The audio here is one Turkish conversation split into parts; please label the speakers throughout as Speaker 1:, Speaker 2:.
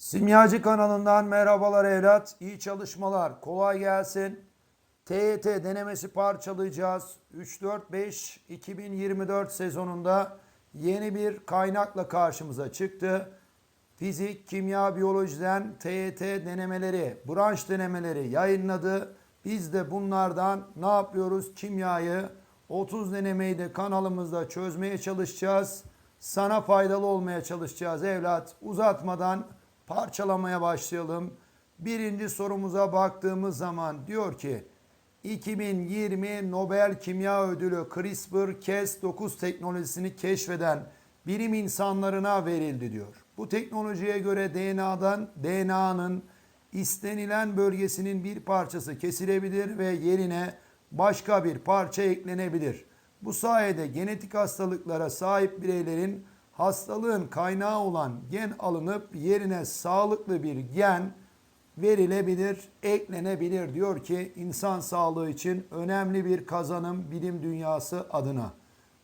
Speaker 1: Simyacı kanalından merhabalar evlat. İyi çalışmalar. Kolay gelsin. TYT denemesi parçalayacağız. 3-4-5 2024 sezonunda yeni bir kaynakla karşımıza çıktı. Fizik, kimya, biyolojiden TYT denemeleri, branş denemeleri yayınladı. Biz de bunlardan ne yapıyoruz? Kimyayı 30 denemeyi de kanalımızda çözmeye çalışacağız. Sana faydalı olmaya çalışacağız evlat. Uzatmadan parçalamaya başlayalım. Birinci sorumuza baktığımız zaman diyor ki 2020 Nobel Kimya Ödülü CRISPR-Cas9 teknolojisini keşfeden bilim insanlarına verildi diyor. Bu teknolojiye göre DNA'dan DNA'nın istenilen bölgesinin bir parçası kesilebilir ve yerine başka bir parça eklenebilir. Bu sayede genetik hastalıklara sahip bireylerin hastalığın kaynağı olan gen alınıp yerine sağlıklı bir gen verilebilir, eklenebilir diyor ki insan sağlığı için önemli bir kazanım bilim dünyası adına.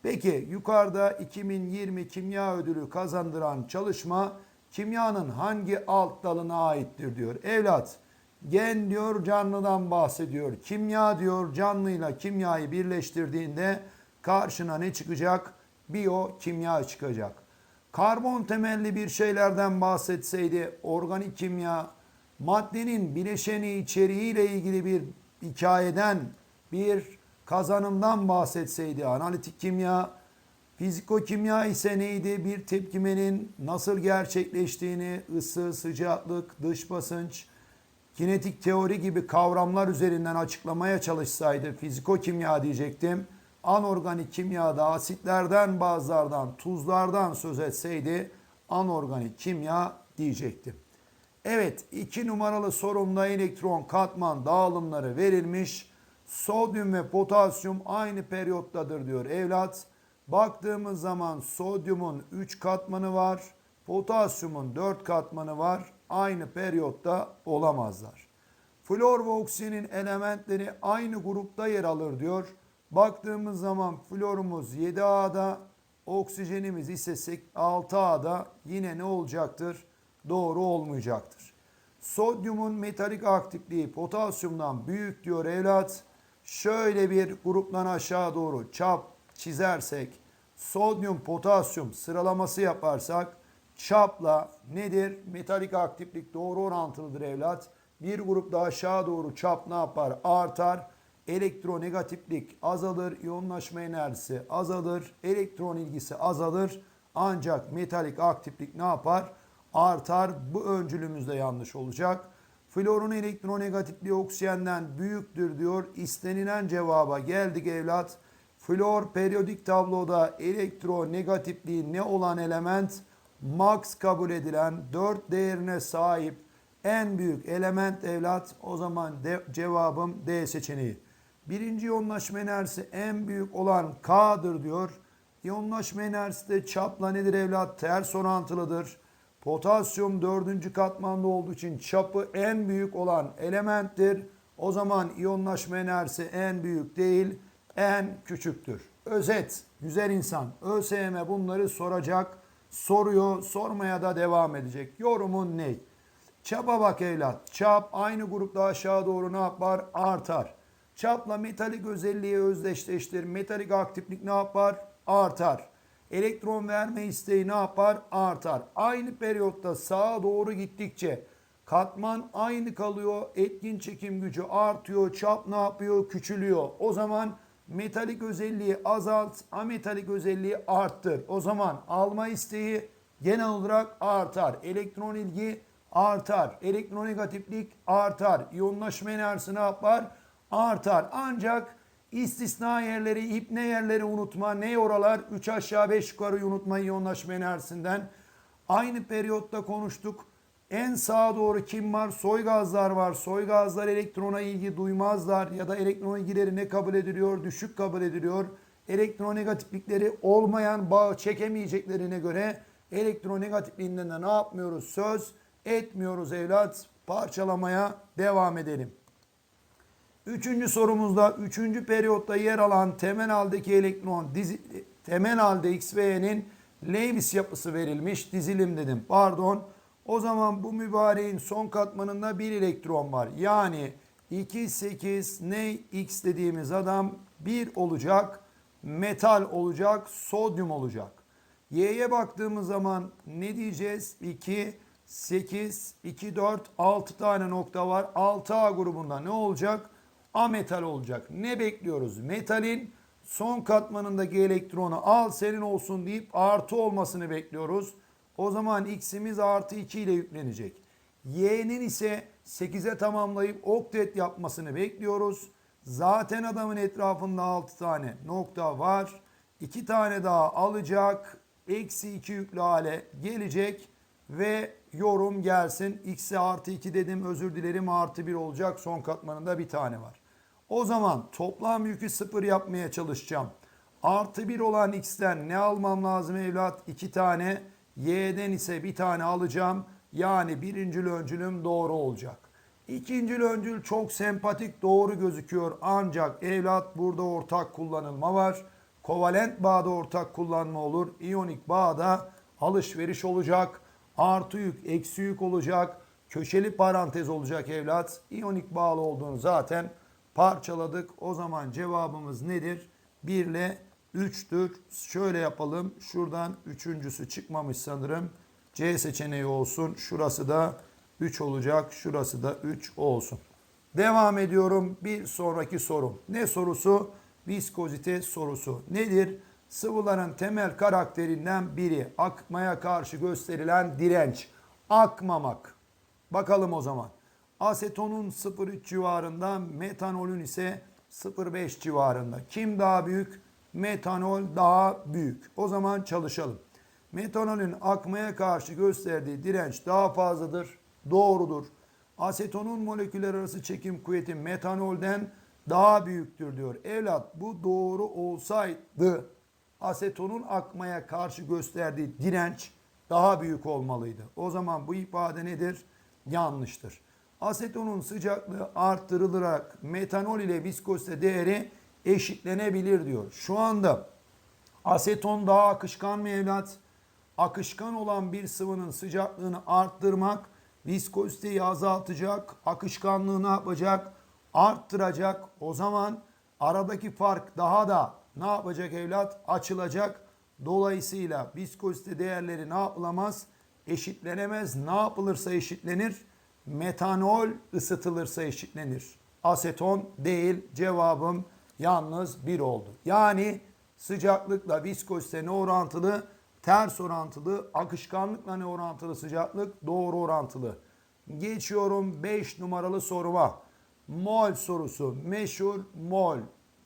Speaker 1: Peki yukarıda 2020 kimya ödülü kazandıran çalışma kimyanın hangi alt dalına aittir diyor. Evlat gen diyor canlıdan bahsediyor. Kimya diyor canlıyla kimyayı birleştirdiğinde karşına ne çıkacak? Biyokimya çıkacak. Karbon temelli bir şeylerden bahsetseydi organik kimya maddenin bileşeni içeriğiyle ilgili bir hikayeden bir kazanımdan bahsetseydi. Analitik kimya fizikokimya ise neydi? Bir tepkimenin nasıl gerçekleştiğini ısı sıcaklık dış basınç kinetik teori gibi kavramlar üzerinden açıklamaya çalışsaydı fizikokimya diyecektim anorganik kimyada asitlerden bazılardan tuzlardan söz etseydi anorganik kimya diyecektim. Evet iki numaralı sorumda elektron katman dağılımları verilmiş. Sodyum ve potasyum aynı periyottadır diyor evlat. Baktığımız zaman sodyumun 3 katmanı var. Potasyumun 4 katmanı var. Aynı periyotta olamazlar. Flor ve oksijenin elementleri aynı grupta yer alır diyor. Baktığımız zaman florumuz 7A'da, oksijenimiz ise 6A'da yine ne olacaktır? Doğru olmayacaktır. Sodyumun metalik aktifliği potasyumdan büyük diyor evlat. Şöyle bir gruptan aşağı doğru çap çizersek, sodyum potasyum sıralaması yaparsak çapla nedir? Metalik aktiflik doğru orantılıdır evlat. Bir grupta aşağı doğru çap ne yapar? Artar elektronegatiflik azalır, iyonlaşma enerjisi azalır, elektron ilgisi azalır. Ancak metalik aktiflik ne yapar? Artar. Bu öncülümüz de yanlış olacak. Florun elektronegatifliği oksijenden büyüktür diyor. İstenilen cevaba geldik evlat. Flor periyodik tabloda elektronegatifliği ne olan element? Max kabul edilen 4 değerine sahip en büyük element evlat. O zaman de, cevabım D seçeneği. Birinci iyonlaşma enerjisi en büyük olan K'dır diyor. İyonlaşma enerjisi de çapla nedir evlat? Ters orantılıdır. Potasyum dördüncü katmanda olduğu için çapı en büyük olan elementtir. O zaman iyonlaşma enerjisi en büyük değil, en küçüktür. Özet, güzel insan. ÖSYM bunları soracak, soruyor, sormaya da devam edecek. Yorumun ne? Çapa bak evlat. Çap aynı grupta aşağı doğru ne yapar? Artar. Çapla metalik özelliği özdeşleştir. Metalik aktiflik ne yapar? Artar. Elektron verme isteği ne yapar? Artar. Aynı periyotta sağa doğru gittikçe katman aynı kalıyor. Etkin çekim gücü artıyor. Çap ne yapıyor? Küçülüyor. O zaman metalik özelliği azalt, ametalik özelliği arttır. O zaman alma isteği genel olarak artar. Elektron ilgi artar. Elektronegatiflik artar. İyonlaşma enerjisi ne yapar? Artar. Ancak istisna yerleri, ipne yerleri unutma. Ne oralar? 3 aşağı 5 yukarı unutma iyonlaşma enerjisinden. Aynı periyotta konuştuk. En sağa doğru kim var? Soy gazlar var. Soy gazlar elektrona ilgi duymazlar ya da elektron ilgileri ne kabul ediliyor? Düşük kabul ediliyor. Elektronegatiflikleri olmayan bağ çekemeyeceklerine göre elektronegatifliğinden de ne yapmıyoruz? Söz etmiyoruz evlat. Parçalamaya devam edelim. Üçüncü sorumuzda üçüncü periyotta yer alan temel haldeki elektron dizi, temel halde X Y'nin Lewis yapısı verilmiş. Dizilim dedim pardon. O zaman bu mübareğin son katmanında bir elektron var. Yani 2, 8, ne x dediğimiz adam 1 olacak. Metal olacak, sodyum olacak. Y'ye baktığımız zaman ne diyeceğiz? 2, 8, 2, 4, 6 tane nokta var. 6A grubunda ne olacak? Ametal olacak. Ne bekliyoruz? Metalin son katmanındaki elektronu al senin olsun deyip artı olmasını bekliyoruz. O zaman x'imiz artı 2 ile yüklenecek. Y'nin ise 8'e tamamlayıp oktet yapmasını bekliyoruz. Zaten adamın etrafında 6 tane nokta var. 2 tane daha alacak. Eksi 2 yüklü hale gelecek. Ve yorum gelsin. X'e artı 2 dedim özür dilerim artı 1 olacak. Son katmanında bir tane var. O zaman toplam yükü 0 yapmaya çalışacağım. Artı 1 olan x'ten ne almam lazım evlat? 2 tane. Y'den ise bir tane alacağım. Yani birinci öncülüm doğru olacak. İkinci öncül çok sempatik doğru gözüküyor. Ancak evlat burada ortak kullanılma var. Kovalent bağda ortak kullanma olur. İyonik bağda alışveriş olacak. Artı yük, eksi yük olacak. Köşeli parantez olacak evlat. İyonik bağlı olduğunu zaten parçaladık. O zaman cevabımız nedir? 1 ile 3'tür. Şöyle yapalım. Şuradan üçüncüsü çıkmamış sanırım. C seçeneği olsun. Şurası da 3 olacak. Şurası da 3 olsun. Devam ediyorum. Bir sonraki sorum. Ne sorusu? Viskozite sorusu. Nedir? Sıvıların temel karakterinden biri. Akmaya karşı gösterilen direnç. Akmamak. Bakalım o zaman. Asetonun 0,3 civarında, metanolün ise 0,5 civarında. Kim daha büyük? Metanol daha büyük. O zaman çalışalım. Metanolün akmaya karşı gösterdiği direnç daha fazladır. Doğrudur. Asetonun moleküler arası çekim kuvveti metanolden daha büyüktür diyor. Evlat bu doğru olsaydı asetonun akmaya karşı gösterdiği direnç daha büyük olmalıydı. O zaman bu ifade nedir? Yanlıştır. Asetonun sıcaklığı arttırılarak metanol ile viskozite değeri eşitlenebilir diyor. Şu anda aseton daha akışkan mı evlat? Akışkan olan bir sıvının sıcaklığını arttırmak viskoziteyi azaltacak, akışkanlığı ne yapacak? Arttıracak. O zaman aradaki fark daha da ne yapacak evlat? Açılacak. Dolayısıyla viskozite değerleri ne yapılamaz? Eşitlenemez. Ne yapılırsa eşitlenir? Metanol ısıtılırsa eşitlenir. Aseton değil. Cevabım yalnız bir oldu. Yani sıcaklıkla viskozite ne orantılı? Ters orantılı. Akışkanlıkla ne orantılı sıcaklık? Doğru orantılı. Geçiyorum 5 numaralı soruma. Mol sorusu. Meşhur mol.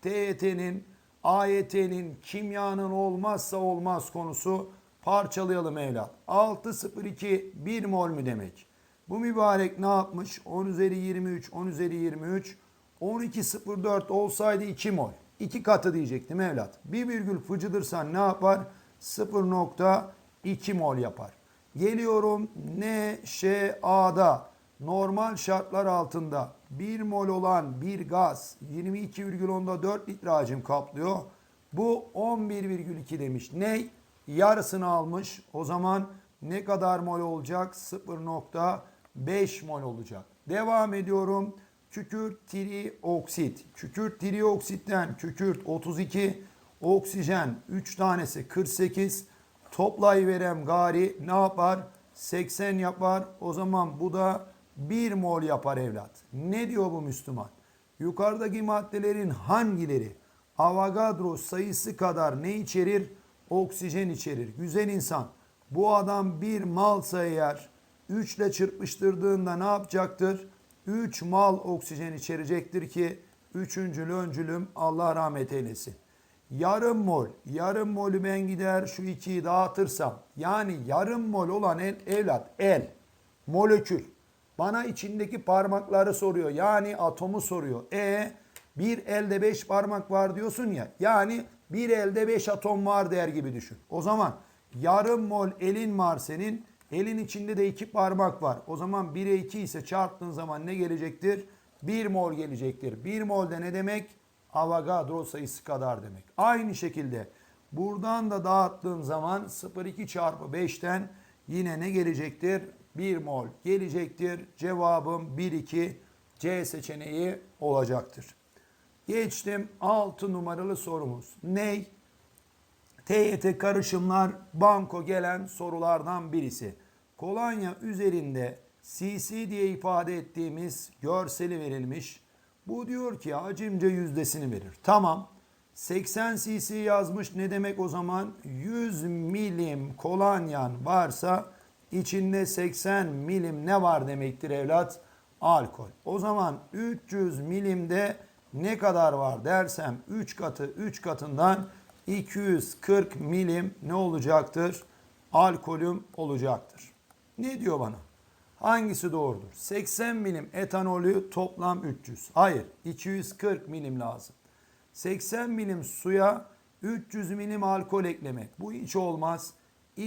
Speaker 1: TET'nin, AYT'nin, kimyanın olmazsa olmaz konusu. Parçalayalım evlat. 602 1 mol mü demek? Bu mübarek ne yapmış? 10 üzeri 23, 10 üzeri 23. 12.04 olsaydı 2 mol. 2 katı diyecektim evlat. Bir virgül fıcıdırsan ne yapar? 0.2 mol yapar. Geliyorum NŞA'da normal şartlar altında 1 mol olan bir gaz 22,10'da 4 litre hacim kaplıyor. Bu 11,2 demiş. Ne? Yarısını almış. O zaman ne kadar mol olacak? 0.5 mol olacak. Devam ediyorum. Kükürt trioksit. Kükürt trioksitten kükürt 32, oksijen 3 tanesi 48. Toplayıverem gari ne yapar? 80 yapar. O zaman bu da 1 mol yapar evlat. Ne diyor bu Müslüman? Yukarıdaki maddelerin hangileri Avogadro sayısı kadar ne içerir? Oksijen içerir. Güzel insan. Bu adam bir malsa eğer 3 ile çırpıştırdığında ne yapacaktır? 3 mal oksijen içerecektir ki 3. öncülüm Allah rahmet eylesin. Yarım mol, yarım molü ben gider şu ikiyi dağıtırsam yani yarım mol olan el, evlat el, molekül. Bana içindeki parmakları soruyor yani atomu soruyor. E bir elde beş parmak var diyorsun ya yani bir elde beş atom var der gibi düşün. O zaman yarım mol elin var senin elin içinde de iki parmak var. O zaman 1'e 2 ise çarptığın zaman ne gelecektir? 1 mol gelecektir. 1 mol de ne demek? Avogadro sayısı kadar demek. Aynı şekilde buradan da dağıttığın zaman 0,2 çarpı 5'ten yine ne gelecektir? 1 mol gelecektir. Cevabım 1-2 C seçeneği olacaktır. Geçtim 6 numaralı sorumuz. Ney? TYT karışımlar banko gelen sorulardan birisi. Kolonya üzerinde CC diye ifade ettiğimiz görseli verilmiş. Bu diyor ki hacimce yüzdesini verir. Tamam. 80 cc yazmış ne demek o zaman? 100 milim kolonyan varsa içinde 80 milim ne var demektir evlat? Alkol. O zaman 300 milimde ne kadar var dersem 3 katı 3 katından 240 milim ne olacaktır? Alkolüm olacaktır. Ne diyor bana? Hangisi doğrudur? 80 milim etanolü toplam 300. Hayır 240 milim lazım. 80 milim suya 300 milim alkol eklemek. Bu hiç olmaz.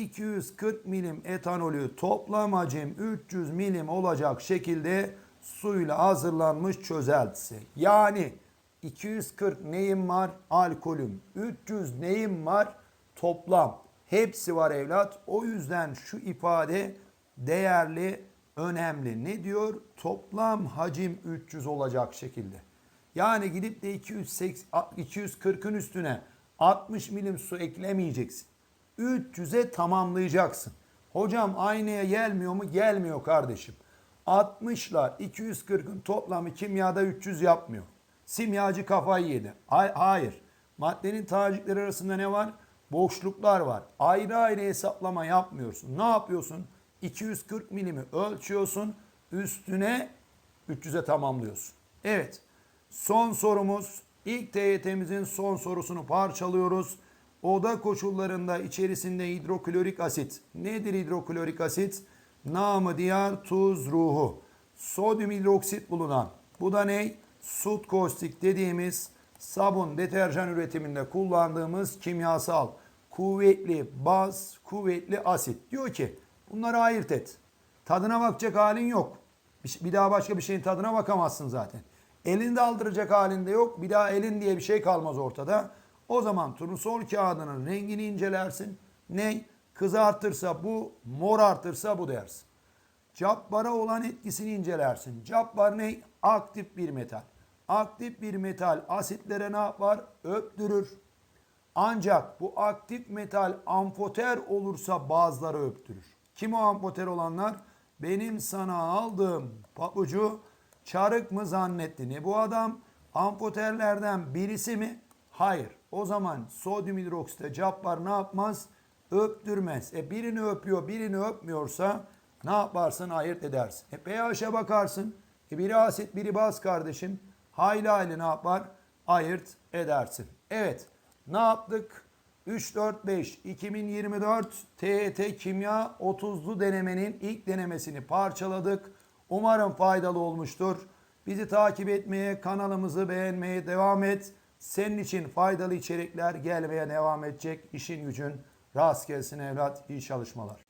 Speaker 1: 240 milim etanolü toplam hacim 300 milim olacak şekilde suyla hazırlanmış çözeltisi. Yani 240 neyim var? Alkolüm. 300 neyim var? Toplam. Hepsi var evlat. O yüzden şu ifade değerli, önemli. Ne diyor? Toplam hacim 300 olacak şekilde. Yani gidip de 280 240'ın üstüne 60 milim su eklemeyeceksin. 300'e tamamlayacaksın. Hocam aynaya gelmiyor mu? Gelmiyor kardeşim. 60'la 240'ın toplamı kimyada 300 yapmıyor. Simyacı kafayı yedi. Hay- Hayır. Maddenin tacikleri arasında ne var? Boşluklar var. Ayrı ayrı hesaplama yapmıyorsun. Ne yapıyorsun? 240 milimi ölçüyorsun. Üstüne 300'e tamamlıyorsun. Evet. Son sorumuz. İlk TYT'mizin son sorusunu parçalıyoruz. Oda koşullarında içerisinde hidroklorik asit. Nedir hidroklorik asit? Namı diğer tuz ruhu. Sodyum hidroksit bulunan. Bu da ne? Sut kostik dediğimiz sabun, deterjan üretiminde kullandığımız kimyasal kuvvetli baz, kuvvetli asit. Diyor ki bunları ayırt et. Tadına bakacak halin yok. Bir, bir daha başka bir şeyin tadına bakamazsın zaten. Elinde aldıracak halinde yok. Bir daha elin diye bir şey kalmaz ortada. O zaman turnusol kağıdının rengini incelersin. Ne? Kızartırsa bu, mor artırsa bu dersin. Cappara olan etkisini incelersin. Cappar ne? Aktif bir metal. Aktif bir metal asitlere ne yapar? Öptürür. Ancak bu aktif metal amfoter olursa bazıları öptürür. Kim o amfoter olanlar? Benim sana aldığım papucu çarık mı zannetti? Ne bu adam? Amfoterlerden birisi mi? Hayır. O zaman sodyum hidroksite cappar ne yapmaz? Öptürmez. E birini öpüyor, birini öpmüyorsa ne yaparsın? Ayırt edersin. E pH'e bakarsın. E biri asit, biri baz kardeşim. Hayli hayli ne yapar? Ayırt edersin. Evet. Ne yaptık? 3, 4, 5, 2024 TET Kimya 30'lu denemenin ilk denemesini parçaladık. Umarım faydalı olmuştur. Bizi takip etmeye, kanalımızı beğenmeye devam et. Senin için faydalı içerikler gelmeye devam edecek. İşin gücün rast gelsin evlat. İyi çalışmalar.